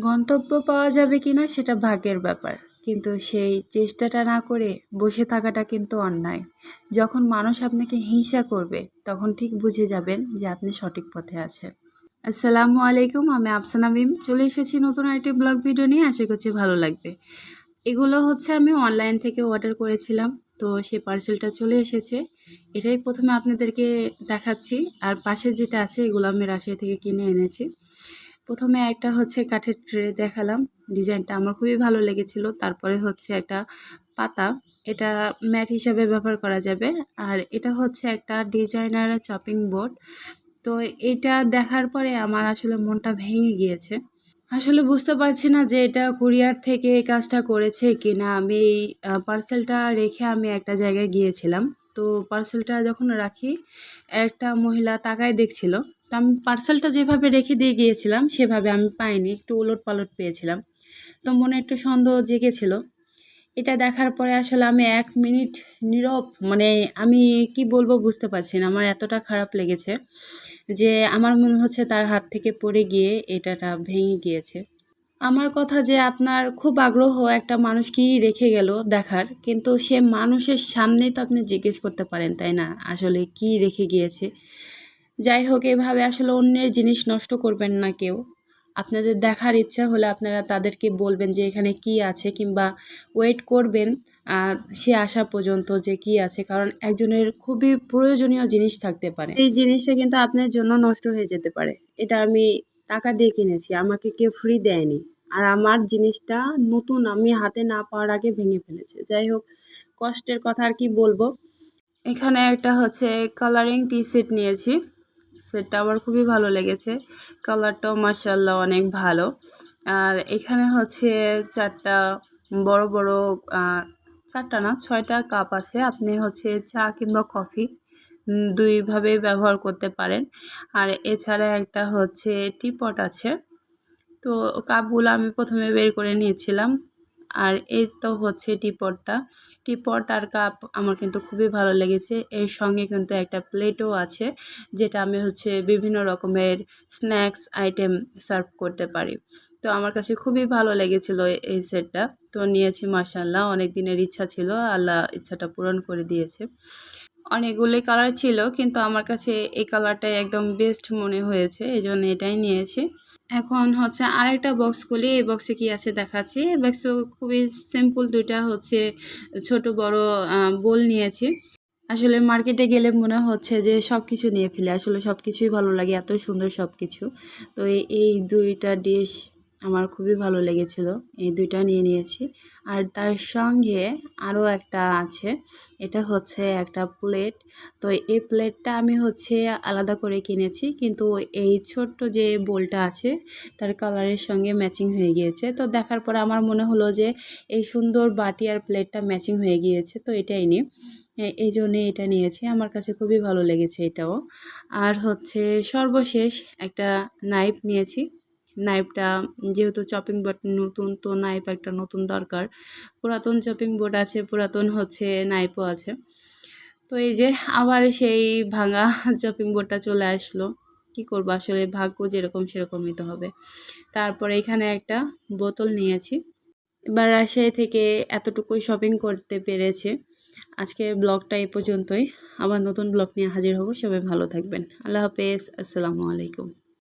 গন্তব্য পাওয়া যাবে কি না সেটা ভাগ্যের ব্যাপার। কিন্তু সেই চেষ্টাটা না করে বসে থাকাটা কিন্তু অন্যায়। যখন মানুষ আপনাকে হিংসা করবে, তখন ঠিক বুঝে যাবেন যে আপনি সঠিক পথে আছেন। আসসালামু আলাইকুম, আমি আফসানা বিম চলে এসেছি নতুন একটি ব্লগ ভিডিও নিয়ে। আশা করছি ভালো লাগবে। এগুলো হচ্ছে আমি অনলাইন থেকে অর্ডার করেছিলাম। তো সেই পার্সেলটা চলে এসেছে। এটাই প্রথমে আপনাদেরকে দেখাচ্ছি। আর পাশে যেটা আছে, এগুলো আমি রাশিয়া থেকে কিনে এনেছি। প্রথমে একটা হচ্ছে কাঠের ট্রে দেখালাম। ডিজাইনটা আমার খুবই ভালো লেগেছিল। তারপরে হচ্ছে একটা পাতা। এটা ম্যাট হিসাবে ব্যবহার করা যাবে। আর এটা হচ্ছে একটা ডিজাইনার চপিং বোর্ড। তো এটা দেখার পরে আমার আসলে মনটা ভেঙে গিয়েছে। আসলে বুঝতে পারছি না যে এটা কুরিয়ার থেকে এই কাজটা করেছে কি না আমি এই পার্সেলটা রেখে আমি একটা জায়গায় গিয়েছিলাম। তো পার্সেলটা যখন রাখি, একটা মহিলা তাকায় দেখছিল। তো আমি পার্সেলটা যেভাবে রেখে দিয়ে গিয়েছিলাম, সেভাবে আমি পাইনি, একটু উলট পালট পেয়েছিলাম। তো মনে একটু সন্দেহ জেগেছিল। এটা দেখার পরে আসলে আমি এক মিনিট নীরব মানে আমি কি বলব বুঝতে পারছি না, আমার এতটা খারাপ লেগেছে যে আমার মনে হচ্ছে তার হাত থেকে পড়ে গিয়ে এটাটা ভেঙে গিয়েছে। আমার কথা যে আপনার খুব আগ্রহ একটা মানুষ কি রেখে গেল দেখার, কিন্তু সে মানুষের সামনেই তো আপনি জিজ্ঞেস করতে পারেন, তাই না? আসলে কি রেখে গিয়েছে? যাই হোক, এভাবে আসলে অন্যের জিনিস নষ্ট করবেন না কেউ। আপনাদের দেখার ইচ্ছা হলে আপনারা তাদেরকে বলবেন যে এখানে কি আছে কিংবা ওয়েট করবেন সে আসা পর্যন্ত যে কি আছে, কারণ একজনের খুবই প্রয়োজনীয় জিনিস থাকতে পারে। এই জিনিসটা কিন্তু আপনার জন্য নষ্ট হয়ে যেতে পারে। এটা আমি টাকা দিয়ে কিনেছি, আমাকে কেউ ফ্রি দেয়নি। আর আমার জিনিসটা নতুন, আমি হাতে না পাওয়ার আগে ভেঙে ফেলেছে। যাই হোক, কষ্টের কথা আর কি বলব। এখানে একটা হচ্ছে কালারিং টি সেট নিয়েছি। সেটটা আমার খুবই ভালো লেগেছে। কালারটাও মার্শাল্লাহ অনেক ভালো। আর এখানে হচ্ছে চারটা বড় বড় চারটা না, ছয়টা কাপ আছে। আপনি হচ্ছে চা কিংবা কফি দুইভাবে ব্যবহার করতে পারেন। আর এছাড়া একটা হচ্ছে টিপট আছে। তো কাপগুলো আমি প্রথমে বের করে নিয়েছিলাম। আর এই তো হচ্ছে টিপটটা। টিপট আর কাপ আমার কিন্তু খুবই ভালো লেগেছে। এর সঙ্গে কিন্তু একটা প্লেটও আছে, যেটা আমি হচ্ছে বিভিন্ন রকমের স্ন্যাক্স আইটেম সার্ভ করতে পারি। তো আমার কাছে খুবই ভালো লেগেছিলো এই সেটটা। তো নিয়েছি মাসাল্লাহ অনেক দিনের ইচ্ছা ছিল, আল্লাহ ইচ্ছাটা পূরণ করে দিয়েছে। অনেকগুলোই কালার ছিল, কিন্তু আমার কাছে এই কালারটাই একদম বেস্ট মনে হয়েছে, এই জন্য এটাই নিয়েছি। এখন হচ্ছে আরেকটা বক্স খুলি, এই বক্সে কি আছে দেখাচ্ছি। বক্স খুবই সিম্পল দুইটা হচ্ছে ছোট বড় বোল নিয়েছি। আসলে মার্কেটে গেলে মনে হচ্ছে যে সব কিছু নিয়ে ফেলে, আসলে সব কিছুই ভালো লাগে, এত সুন্দর সব কিছু তো এই দুইটা ডিশ আমার খুবই ভালো লেগেছিল, এই দুইটা নিয়ে নিয়েছি। আর তার সঙ্গে আরও একটা আছে, এটা হচ্ছে একটা প্লেট। তো এই প্লেটটা আমি হচ্ছে আলাদা করে কিনেছি, কিন্তু এই ছোট্ট যে বোলটা আছে, তার কালারের সঙ্গে ম্যাচিং হয়ে গিয়েছে। তো দেখার পরে আমার মনে হলো যে, এই সুন্দর বাটি আর প্লেটটা ম্যাচিং হয়ে গিয়েছে, তো এটাই নিই। এই জন্যে এটা নিয়েছি, আমার কাছে খুবই ভালো লেগেছে এটাও। আর হচ্ছে সর্বশেষ একটা নাইফ নিয়েছি নাইফটা যেহেতু চপিং বোর্ড নতুন, তো নাইফ একটা নতুন দরকার। পুরাতন চপিং বোর্ড আছে, পুরাতন হচ্ছে নাইফও আছে। তো এই যে আবার সেই ভাঙা চপিং বোর্ডটা চলে আসলো। কি করব আসলে? ভাগ্য যেরকম সেরকমই তো হবে। তারপরে এখানে একটা বোতল নিয়েছি। এবার রাজশাহী থেকে এতটুকুই শপিং করতে পেরেছে। আজকে ব্লগটা এ পর্যন্তই। আবার নতুন ব্লগ নিয়ে হাজির হব। সবাই ভালো থাকবেন। আল্লাহ হাফেজ। আসসালামু আলাইকুম।